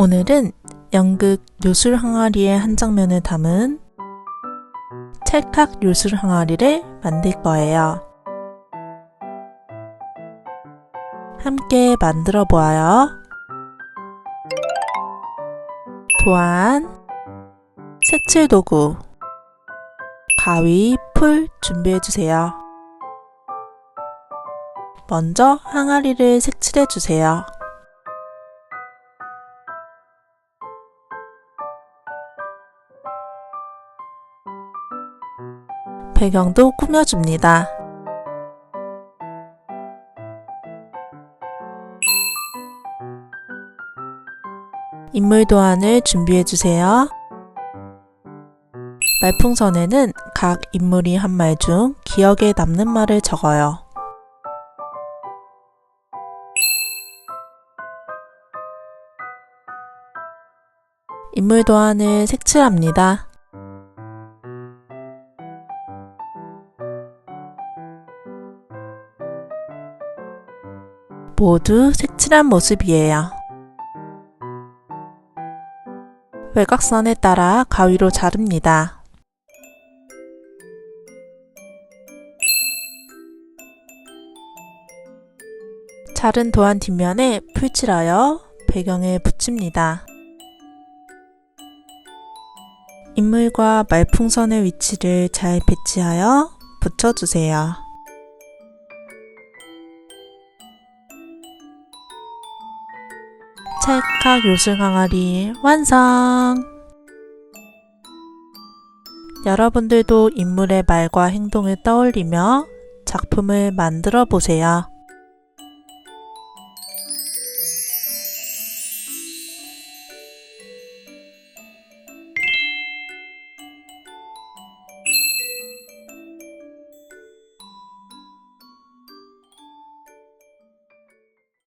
오늘은 연극 요술 항아리의 한 장면을 담은 찰칵 요술 항아리를 만들 거예요. 함께 만들어 보아요. 도안, 색칠 도구, 가위, 풀 준비해 주세요. 먼저 항아리를 색칠해 주세요. 배경도 꾸며줍니다. 인물 도안을 준비해 주세요. 말풍선에는 각 인물이 한 말 중 기억에 남는 말을 적어요. 인물 도안을 색칠합니다. 모두 색칠한 모습이에요. 외곽선에 따라 가위로 자릅니다. 자른 도안 뒷면에 풀칠하여 배경에 붙입니다. 인물과 말풍선의 위치를 잘 배치하여 붙여주세요. 찰칵 요술 항아리 완성! 여러분들도 인물의 말과 행동을 떠올리며 작품을 만들어 보세요.